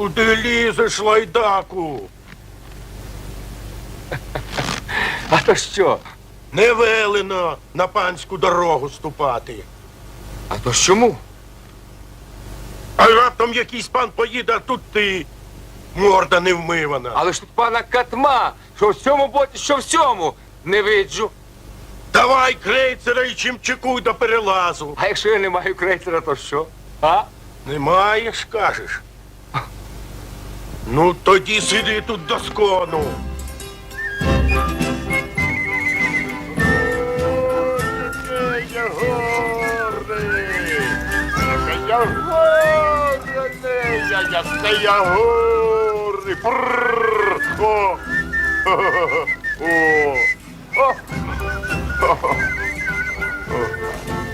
Куди лізеш, лайдаку? А то що? Не велено на панську дорогу ступати. А то ж чому? А раптом якийсь пан поїде, а тут ти. Морда не вмивана. Але ж тут пана катма, що в цьому боці, що в цьому. Не виджу. Давай крейцера і чимчикуй до перелазу. А якщо я не маю крейсера, то що? А? Не маєш, кажеш. Ну, тоді сиди тут до скону. Я горний, я горний, я. О, о, о.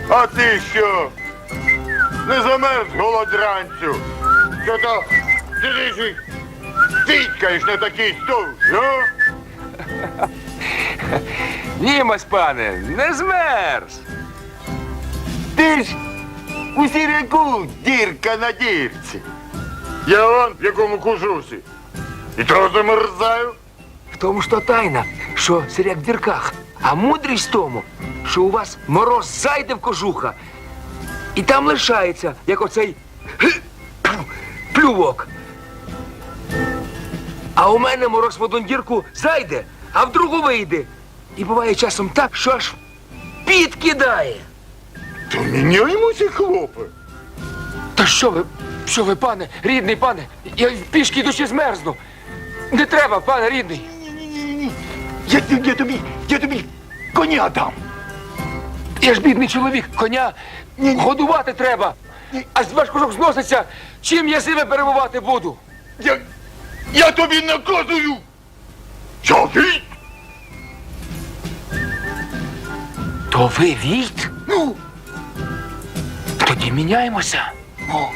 А ти що? Не замерз голодранцю. Що то сидиш і тікаєш на такий стул, ну? Німось, пане, не змерз. Ти ж у сіряку дірка на дірці. Я он в якому кужусі. І то замерзаю. В тому то тайна, що сиряк в дірках. А мудрість в тому, що у вас мороз зайде в кожуха, і там лишається, як оцей плювок. А у мене мороз в одну дірку зайде, а в другу вийде. І буває часом так, що аж піт кидає. То міняємося, хлопе. Та що ви, що ви, пане, рідний пане, я пішки йдучи змерзну. Не треба, пане рідний. Ні-ні-ні. Я, я тобі, я тобі коня дам. Я ж бідний чоловік, коня годувати треба. А з важкожок зноситься, чим я себе перебувати буду. Я, я тобі наказую. Явіть. То ви війт? Ну, Тоді міняємося. о.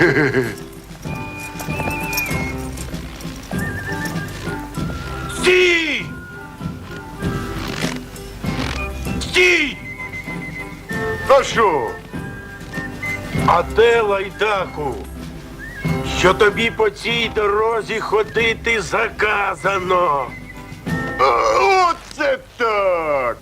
Стій! Стій! Та що? А де лайдаку? Що тобі по цій дорозі ходити заказано. Оце так.